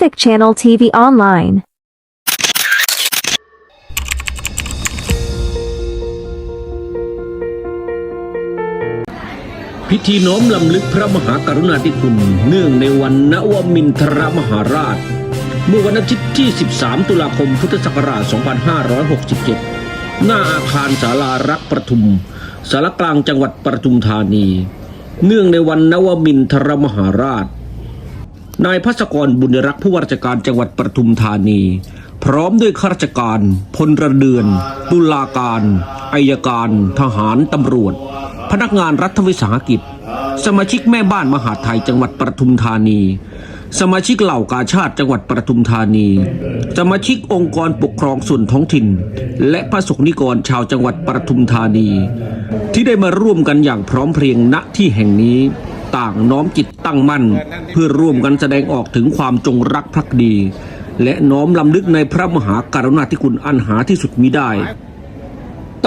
Traffic Channel TV Online พิธีน้อมลำลึกพระมหากรุณาธิคุณ เนื่องในวันนวมินทรมหาราช เมื่อวันอาทิตย์ที่ 13 ตุลาคม พุทธศักราช 2567 หน้าอาคารศาลารักประทุม สารกลางจังหวัดประทุมธานี เนื่องในวันนวมินทรมหาราช นายพัศกรบุญรักษ์ผู้ว่าราชการจังหวัดประทุมธานี พร้อมด้วยข้าราชการ พลเรือน ตุลาการอายการ ทหารตำรวจ พนักงานรัฐวิสาหกิจ สมาชิกแม่บ้านมหาไทยจังหวัดประทุมธานี สมาชิกเหล่ากาชาติจังหวัดปทุมธานี สมาชิกองค์กรปกครองส่วนท้องถิ่น และพระสงฆ์นิกรชาวจังหวัดปทุมธานี ที่ได้มาร่วมกันอย่างพร้อมเพรียงณที่แห่งนี้ ต่างน้อมจิตตั้งมั่น เพื่อร่วมกันแสดงออกถึงความจงรักภักดี และน้อมลำลึกในพระมหากรุณาธิคุณอันหาที่สุดมิได้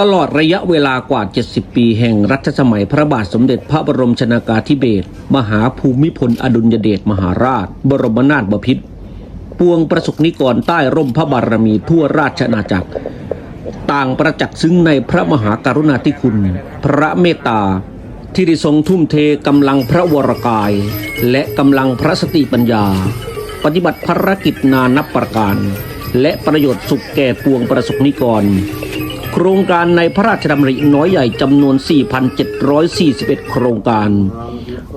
ตลอดระยะเวลากว่า 70 ปีแห่งรัชสมัยพระบาทสมเด็จพระบรมชนากาธิเบศรมหาภูมิพลอดุลยเดชมหาราช บรมนาถบพิตรปวงประสบนิกรใต้ร่มพระบารมีทั่วราชอาณาจักร ต่างประจักษ์ซึ้งในพระมหากรุณาธิคุณ พระเมตตา ที่ได้ทรงทุ่มเทกำลังพระวรกาย และกำลังพระสติปัญญา ปฏิบัติภารกิจนานับประการ และประโยชน์สุขแก่ปวงประสบนิกร โครงการในพระราชดำริน้อยใหญ่จำนวน 4,741 โครงการ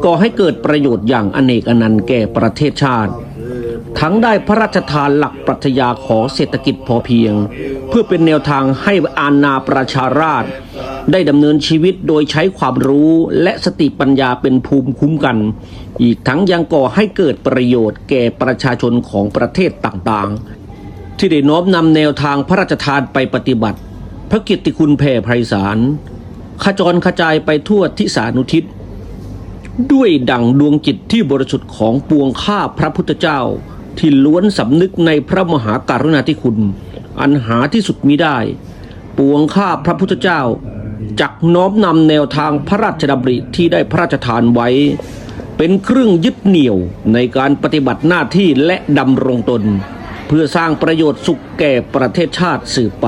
ก่อให้เกิดประโยชน์อย่างอเนกอนันต์แก่ประเทศชาติ ทั้งได้พระราชทานหลักปรัชญาของเศรษฐกิจพอเพียง เพื่อเป็นแนวทางให้อาณาประชาราช ได้ดำเนินชีวิตโดยใช้ความรู้และสติปัญญาเป็นภูมิคุ้มกัน อีกทั้งยังก่อให้เกิดประโยชน์แก่ประชาชนของประเทศต่างๆ ที่ได้น้อมนำแนวทางพระราชทานไปปฏิบัติ พระกียรติคุณแผ่ไพศาลขจรขจายไปทั่วทิศานุทิศ ด้วยดั่งดวงจิตที่บริสุทธิ์ของปวงข้าพระพุทธเจ้า ที่ล้วนสำนึกในพระมหากรุณาธิคุณ อันหาที่สุดมิได้ ปวงข้าพระพุทธเจ้าจักน้อมนำแนวทางพระราชดำริที่ได้พระราชทานไว้ เป็นเครื่องยึดเหนี่ยวในการปฏิบัติหน้าที่และดำรงตน เพื่อสร้างประโยชน์สุขแก่ประเทศชาติสืบไป